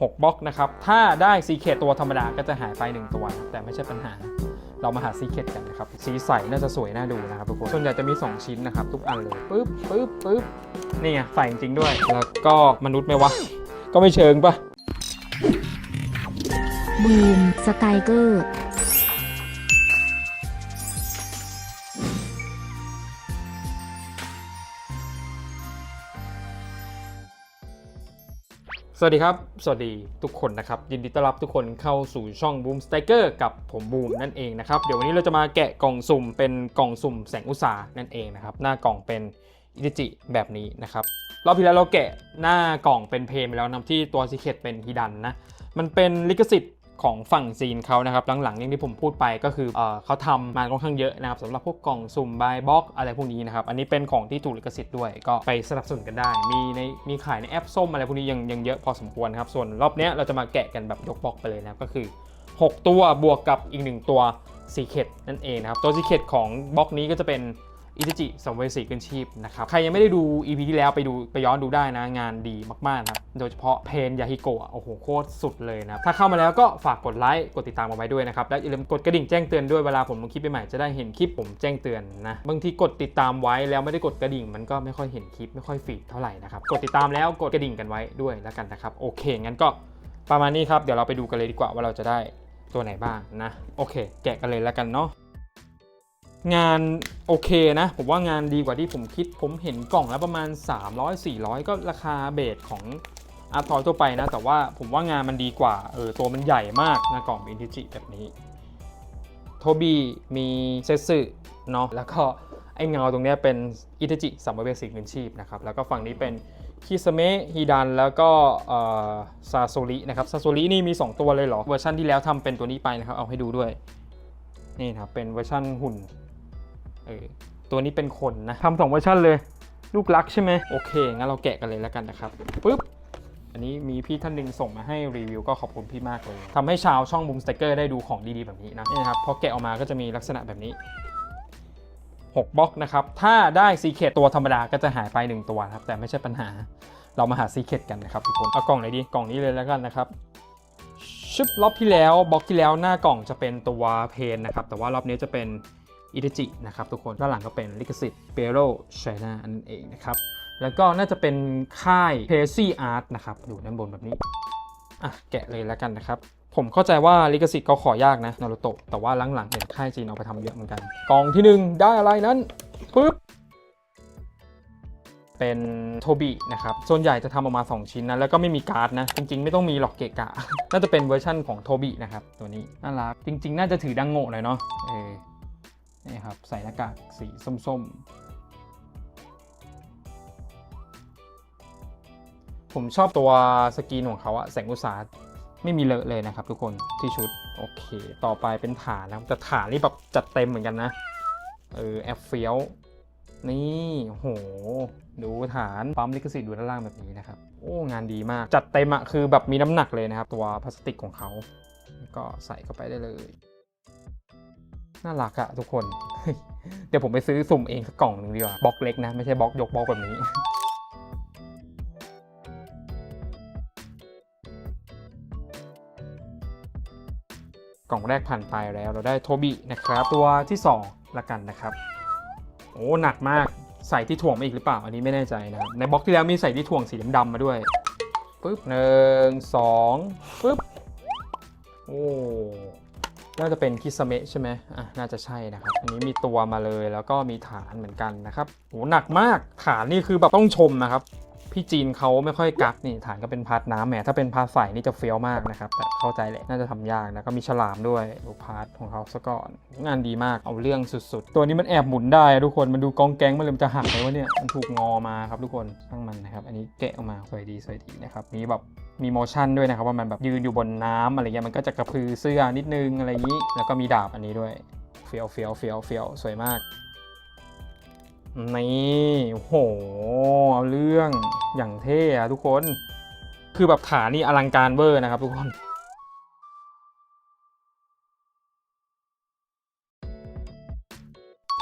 6บล็อกนะครับ ถ้าได้ซีเคตตัวธรรมดาก็จะหายไป 1 ตัวครับแต่ไม่ใช่ปัญหา เรามาหาซีเคตกันนะครับ สีใสน่าจะสวยน่าดูนะครับทุกคน ส่วนใหญ่จะมี 2 ชิ้นนะครับ ทุกอันเลยปึ๊บปึ๊บปึ๊บนี่ไงใส่จริงด้วย แล้วก็มนุษย์ไหมวะ ก็ไม่เชิงปะบูมสไตเกอร์ สวัสดีครับ สวัสดีทุกคนนะครับ ยินดีต้อนรับทุกคนเข้าสู่ช่อง Boom s t i k e r กับผมบูมนั่นเองนะครับ เดี๋ยววันนี้เราจะมาแกะกล่องสุ่มเป็นกล่องสุ่มแสงอุตสาห์นั่นเองนะครับ หน้ากล่องเป็นอิจิจิแบบนี้นะครับ รอบที่แล้วเราแกะหน้ากล่องเป็นเพลงไปแล้วนะที่ตัวซิเคตเป็นฮิดันนะ มันเป็นลิขสิทธิ์ ของฝั่งจีนเขานะครับหลังๆอย่างที่ผมพูดไปก็คือเอเขาทำมาค่อนข้างเยอะนะครับสำหรับพวกกล่องสุ่มบายบ็อกอะไรพวกนี้นะครับอันนี้เป็นของที่ถูกลิขสิทธิ์ด้วยก็ไปสนับสนุนกันได้ มีในมีขายในแอปส้มอะไรพวกนี้ยังยังเยอะพอสมควรครับส่วนรอบนี้เราจะมาแกะกันแบบยกบล็อกไปเลยนะครับก็คือ 6 ตัวบวกกับอีก 1 ตัวซีเคตนั่นเองนะครับตัวซีเคตของบล็อกนี้ก็จะเป็น อิจิจิสัมเวสีขึ้นชีพนะครับใครยังไม่ได้ดู EP ที่แล้วไปดูไปย้อนดูได้นะ งานดีมากๆนะครับโดยเฉพาะเพนยาฮิโกะโอ้โหโคตรสุดเลยนะถ้าเข้ามาแล้วก็ฝากกดไลค์กดติดตามเอาไว้ด้วยนะครับและอย่าลืมกดกระดิ่งแจ้งเตือนด้วยเวลาผมลงคลิปใหม่จะได้เห็นคลิปผมแจ้งเตือนนะบางทีกดติดตามไว้แล้วไม่ได้กดกระดิ่งมันก็ไม่ค่อยเห็นคลิปไม่ค่อยฟีดเท่าไหร่นะครับกดติดตามแล้วกดกระดิ่งกันไว้ด้วยแล้วกันนะครับโอเคงั้นก็ประมาณนี้ครับเดี๋ยวเราไปดูกันเลยดีกว่าว่าเราจะได้ตัวไหนบ้างนะโอเค แกะกันเลยแล้วกันเนาะ งานโอเคนะ ผมว่างานดีกว่าที่ผมคิด ผมเห็นกล่องแล้วประมาณ 300-400 ก็ราคาเบสของอาร์ทอยทั่วไปนะ แต่ว่าผมว่างานมันดีกว่า เออตัวมันใหญ่มากนะกล่องอินทิจิแบบนี้ โทบี้มีเซสึเนาะแล้วก็ไอเงาตรงเนี้ยเป็นอิทิจิสัมภเวสีเงินชีพนะครับ แล้วก็ฝั่งนี้เป็นคิสเมะฮิดันแล้วก็ซาโซรินะครับซาโซรินี่มี 2 ตัวเลยเหรอ เวอร์ชันที่แล้วทำเป็นตัวนี้ไปนะครับ เอาให้ดูด้วย นี่นะครับเป็นเวอร์ชันหุ่น เออตัวนี้เป็นคนนะทำสองเวอร์ชันเลย ลูกรักใช่ไหมโอเค งั้นเราแกะกันเลยแล้วกันนะครับปึ๊บอันนี้มีพี่ท่านหนึ่งส่งมาให้รีวิวก็ขอบคุณพี่มากเลยทำให้ชาวช่องบูมสเต c เกอร์ได้ดูของดีๆแบบนี้นะนี่นะครับพอแกะออกมาก็จะมีลักษณะแบบนี้6บล็อกนะครับ ถ้าได้ซีเคตตัวธรรมดาก็จะหายไป 1 ตัวนะครับ แต่ไม่ใช่ปัญหา เรามาหาซีเคตกันนะครับทุกคน เอากล่องไหนดี กล่องนี้เลยแล้วกันนะครับชึบรอบที่แล้วบล็อกที่แล้วหน้ากล่องจะเป็นตัวเพนนะครับ แต่ว่ารอบนี้จะเป็น อิเดจินะครับทุกคนด้านหลังก็เป็นลิขสิทธิ์เปโรไชน่าอันนั้นเองนะครับแล้วก็น่าจะเป็นค่าย p a c y Art นะครับอยู่ด้านบนแบบนี้อะแกะเลยแล้วกันนะครับผมเข้าใจว่าลิขสิทธิ์เขาขอยากนะนารูโตะแต่ว่าหลังๆเห็นค่ายจีนเอาไปทำเยอะเหมือนกันกล่องที่หนึ่งได้อะไรนั้นปึ๊บเป็นโทบินะครับ ส่วนใหญ่จะทำออกมา 2 ชิ้นนะ แล้วก็ไม่มีการ์ดนะ จริงๆ ไม่ต้องมีหรอกเกะกะ น่าจะเป็นเวอร์ชั่นของโทบินะครับ ตัวนี้ น่ารัก จริง ๆ น่าจะถือดังโง่หน่อยเนาะเออ นี่ครับใส่หน้ากากสีส้มๆ ผมชอบตัวสกรีนของเขาอะแสงอุตสาห์ไม่มีเลอะเลยนะครับทุกคนที่ชุด โอเค ต่อไปเป็นฐานนะครับแต่ฐานนี่แบบจัดเต็มเหมือนกันนะ เออแอฟเฟียลนี่โห ดูฐานปั๊มลิขสิทธิ์ดูด้านล่างแบบนี้นะครับ โอ้ งานดีมาก จัดเต็มอะคือแบบมีน้ำหนักเลยนะครับ ตัวพลาสติกของเขา ก็ใส่เข้าไปได้เลย น่ารักอะทุกคน เดี๋ยวผมไปซื้อสุ่มเองสักกล่องหนึ่งดีกว่าบล็อกเล็กนะ ไม่ใช่บล็อกยกบล็อกแบบนี้กล่องแรกผ่านไปแล้วเราได้โทบินะครับ ตัวที่ 2 ละกันนะครับ โอ้หนักมากใส่ที่ถ่วงมาอีกหรือเปล่า อันนี้ไม่แน่ใจนะครับ ในบล็อกที่แล้วมีใส่ที่ถ่วงสีดำๆมาด้วยปึ๊บหนึ่งสองปึ๊บโอ้ น่าจะเป็นคิสเมะใช่ไหมอะน่าจะใช่นะครับ อันนี้มีตัวมาเลยแล้วก็มีฐานเหมือนกันนะครับโอ้หนักมากฐานนี่คือแบบต้องชมนะครับ พี่จีนเขาไม่ค่อยกักนี่ฐานก็เป็นพาร์ทน้ำแหมถ้าเป็นพาร์ทใสนี่จะเฟี้ยวมากนะครับ แต่เข้าใจแหละน่าจะทำยากนะก็มีฉลามด้วยดูพาร์ทของเขาซะก่อน งานดีมากเอาเรื่องสุดๆ ตัวนี้มันแอบหมุนได้ทุกคนมันดูกองแกงมันเลยมันจะหักเลยวะเนี่ยมันถูกงอมาครับทุกคนช่างมันนะครับอันนี้แกะออกมาสวยดีสวยดีนะครับมีแบบมีโมชั่นด้วยนะครับว่ามันแบบยืนอยู่บนน้ำอะไรเงี้ยมันก็จะกระพือเสื้อนิดนึงอะไรอย่างนี้ แล้วก็มีดาบอันนี้ด้วยเฟี้ยวเฟี้ยวเฟี้ยวเฟี้ยวสวยมาก นี่โหเอาเรื่องอย่างเท่อะทุกคน คือแบบฐานนี่อลังการเวอร์นะครับทุกคน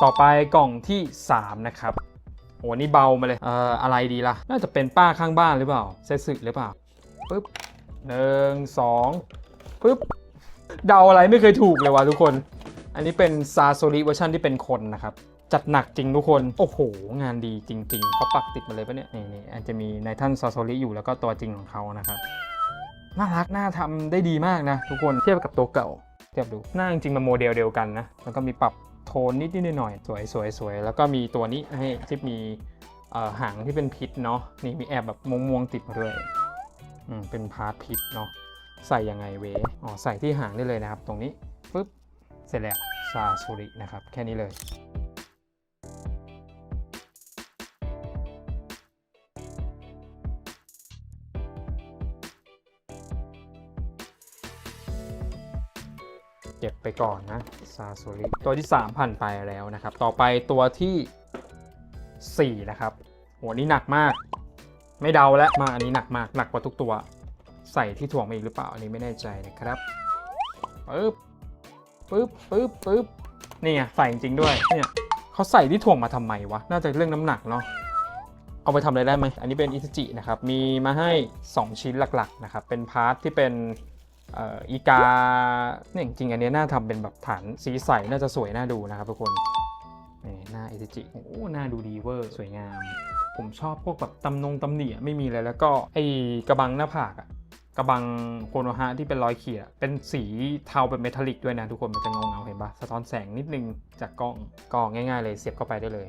ต่อไปกล่องที่ 3 นะครับ โอ้นี่เบามาเลย เอ่อ อะไรดีล่ะ น่าจะเป็นป้าข้างบ้านหรือเปล่า เซสึหรือเปล่า ปึ๊บหนึ่งสองปึ๊บ เดาอะไรไม่เคยถูกเลยว่ะทุกคน อันนี้เป็นซาโซริเวอร์ชันที่เป็นคนนะครับ จัดหนักจริงทุกคน โอ้โห งานดีจริงๆ เขาปักติดมาเลยปะเนี่ย นี่นี่อาจจะมีนท่านซาโซริอยู่แล้วก็ตัวจริงของเขานะครับ น่ารัก น่าทำได้ดีมากนะ ทุกคน เทียบกับตัวเก่า เทียบดู หน้าจริงๆมันโมเดลเดียวกันนะ แล้วก็มีปรับโทนนิดนิดหน่อยสวยสวยสวยแล้วก็มีตัวนี้ให้ที่มีหางที่เป็นพิษเนาะ นี่มีแอบแบบม่วงๆติดมาด้วย อืม เป็นพาร์ทพิษเนาะ ใส่ยังไงเว อ๋อ ใส่ที่หางได้เลยนะครับ ตรงนี้ปุ๊บ เสร็จแล้ว ซาซูรินะครับ แค่นี้เลย ก็บไปก่อนนะซาซูริตัวที่ 3 ผ่านไปแล้วนะครับ ต่อไปตัวที่ 4 นะครับโหนี่หนักมาก ไม่เดาแล้วมาอันนี้หนักมากหนักกว่าทุกตัว ใส่ที่ถ่วงมาอีกหรือเปล่าอันนี้ไม่แน่ใจนะครับปึ๊บปึ๊บปึ๊บปึ๊บนี่ไงใส่จริงด้วยเนี่ยเขาใส่ที่ถ่วงมาทำไมวะน่าจะเรื่องน้ำหนักเนาะเอาไปทำอะไรได้ไหมอันนี้เป็นอิซจินะครับมีมาให้ 2 ชิ้นหลักๆนะครับเป็นพาร์ทที่เป็น อีกาเนี่ยจริงอันนี้น่าทำเป็นแบบฐานสีใสน่าจะสวยน่าดูนะครับทุกคนนี่หน้าเอิจิโอ้หน้าดูดีเวอร์สวยงาม ผมชอบพวกแบบตำนงตำหนิอะไม่มีเลยแล้วก็ไอ้กระบังหน้าผากอะกระบังโคโนฮะที่เป็นรอยขีดเป็นสีเทาเป็นเมทัลลิกด้วยนะทุกคนมันจะเงาเงาเห็นปะสะท้อนแสงนิดนึงจากกล้องก็ง่าย ๆ เลยเสียบเข้าไปได้เลย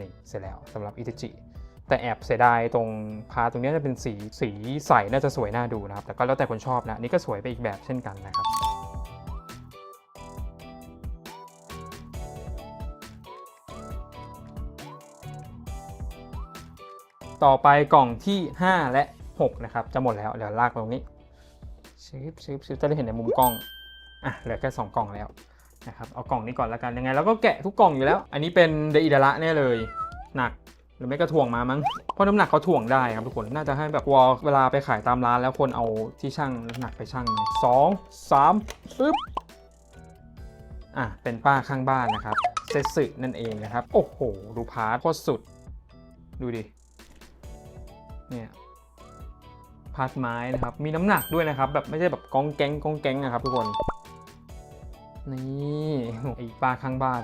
นี่เสร็จแล้วสำหรับอิตจิ แต่แอบเสียดายตรงพาตรงเนี้ยจะเป็นสีสีใสน่าจะสวยน่าดูนะครับ แต่ก็แล้วแต่คนชอบนะนี่ก็สวยไปอีกแบบเช่นกันนะครับต่อไปกล่องที่ 5 และ 6 นะครับ จะหมดแล้วเดี๋ยวลากตรงนี้ชิบชิบชิบจะได้เห็นในมุมกล้องอะเหลือแค่ 2 กล่องแล้วนะครับเอากล่องนี้ก่อนล้วกันยังไงเราก็แกะทุกกล่องอยู่แล้ว อันนี้เป็นเดอิดาระแน่เลย หนัก หรือไม่ก็ถ่วงมามั้ง เพราะน้ำหนักเขาถ่วงได้ครับทุกคน น่าจะให้แบบวอลเวลาไปขายตามร้านแล้วคนเอาที่ช่างน้ำหนักไปช่างสองสามปึ๊บ อะ เป็นป้าข้างบ้านนะครับ เซสึนั่นเองนะครับ โอ้โห ดูพาร์ทโคตรสุด ดูดิ เนี่ยพาร์ทไม้นะครับ มีน้ำหนักด้วยนะครับ แบบไม่ใช่แบบกองแกงกองแกงนะครับทุกคน นี่ไอ้ป้าข้างบ้าน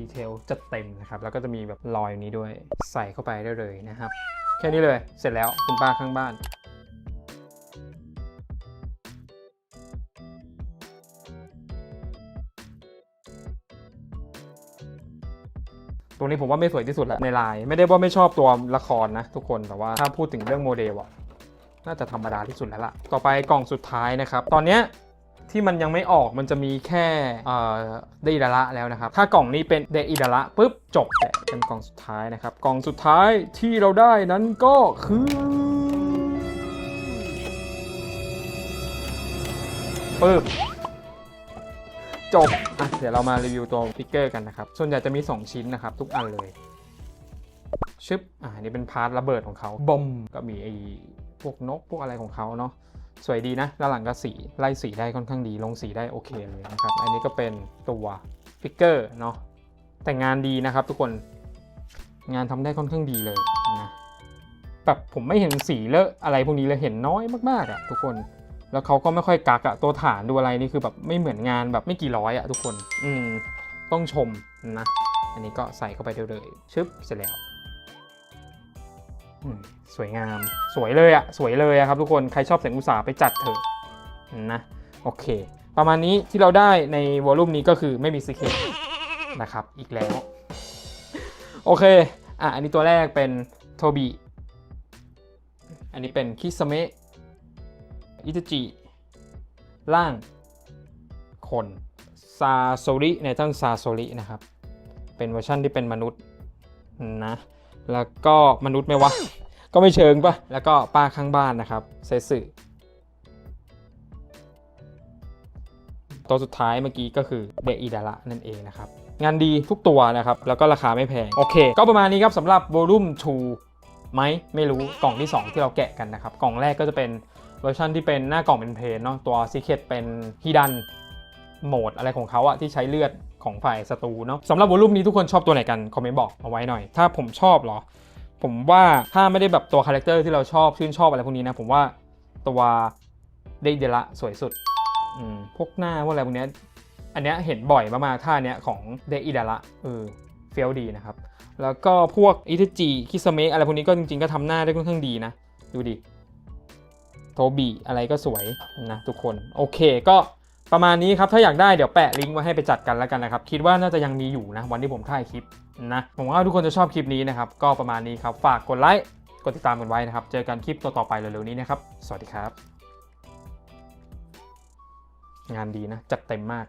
ดีเทลจัดเต็มนะครับ แล้วก็จะมีแบบรอยนี้ด้วยใส่เข้าไปได้เลยนะครับ แค่นี้เลยเสร็จแล้วคุณป้าข้างบ้านตัวนี้ผมว่าไม่สวยที่สุดแหละในไลน์ไม่ได้ว่าไม่ชอบตัวละครนะทุกคนแต่ว่าถ้าพูดถึงเรื่องโมเดลอะน่าจะธรรมดาที่สุดแล้วล่ะ ต่อไปกล่องสุดท้ายนะครับ ตอนเนี้ย ที่มันยังไม่ออกมันจะมีแค่เดอิดาระแล้วนะครับ ถ้ากล่องนี้เป็นเดอิดาระปุ๊บจบแหละเป็นกล่องสุดท้ายนะครับ กล่องสุดท้ายที่เราได้นั้นก็คือปึ๊บจบอะเดี๋ยวเรามารีวิวตัวฟิกเกอร์กันนะครับ ส่วนใหญ่จะมี 2 ชิ้นนะครับ ทุกอันเลย ชึบ อ่านี่เป็นพาร์ทระเบิดของเขาบอมก็มีไอ้พวกนกพวกอะไรของเขาเนาะ สวยดีนะด้านหลังก็สีไล่สีได้ค่อนข้างดี ลงสีได้โอเคเลยนะครับ อันนี้ก็เป็นตัวฟิกเกอร์เนาะแต่งานดีนะครับทุกคนงานทำได้ค่อนข้างดีเลยนะแบบผมไม่เห็นสีเลอะอะไรพวกนี้เลยเห็นน้อยมากๆอะทุกคนแล้วเขาก็ไม่ค่อยกักอะตัวฐานดูอะไรนี่คือแบบไม่เหมือนงานแบบไม่กี่ร้อยอะทุกคน อืมต้องชมนะ อันนี้ก็ใส่เข้าไปเดี๋ยวเลยชึบเสร็จแล้ว สวยงามสวยเลยอะสวยเลยอะครับทุกคนใครชอบเสียงอุตสาห์ไปจัดเถอะนะโอเค ประมาณนี้ที่เราได้ในวอลลุ่มนี้ก็คือไม่มีซีเคนะครับอีกแล้ว โอเคอะอันนี้ตัวแรกเป็นโทบิอันนี้เป็นคิสเมะอิตจิล่างคนซาโซริในท่านซาโซรินะครับ เป็นเวอร์ชั่นที่เป็นมนุษย์นะ แล้วก็มนุษย์ไหมวะ ก็ไม่เชิงปะแล้วก็ป้าข้างบ้านนะครับเซสึตัวสุดท้ายเมื่อกี้ก็คือเดอิดาระนั่นเองนะครับ งานดีทุกตัวนะครับ แล้วก็ราคาไม่แพง โอเค ก็ประมาณนี้ครับสำหรับ Volume 2ไหมไม่รู้กล่องที่ 2 ที่เราแกะกันนะครับ กล่องแรกก็จะเป็นเวอร์ชันที่เป็นหน้ากล่องเป็นเพลนเนาะตัว Secret เป็นฮิดันโหมดอะไรของเขาอะที่ใช้เลือด ของฝ่ายศัตรูเนาะสำหรับวอลลุ่มนี้ทุกคนชอบตัวไหนกันคอมเมนต์บอกเอาไว้หน่อย ถ้าผมชอบเหรอ ผมว่าถ้าไม่ได้แบบตัวคาแรคเตอร์ที่เราชอบชื่นชอบอะไรพวกนี้นะ ผมว่าตัวเดเดละสวยสุดอืมพวกหน้าพวกอะไรพวกนี้อันเนี้ยเห็นบ่อยมากๆท่าเนี้ยของเดอิดาระเออเฟี้ยวดีนะครับ แล้วก็พวกอิทจิคิสเมะอะไรพวกนี้ก็จริงๆ ก็ทำหน้าได้ค่อนข้างดีนะ ดูดิโทบีอะไรก็สวยนะทุกคน โอเคก็ ประมาณนี้ครับถ้าอยากได้เดี๋ยวแปะลิงก์ไว้ให้ไปจัดกันแล้วกันนะครับ คิดว่าน่าจะยังมีอยู่นะวันที่ผมถ่ายคลิปนะผมว่าทุกคนจะชอบคลิปนี้นะครับก็ประมาณนี้ครับฝากกดไลค์กดติดตามกันไว้นะครับ เจอกันคลิปต่อๆไปเร็วๆนี้นะครับ สวัสดีครับ งานดีนะ จัดเต็มมาก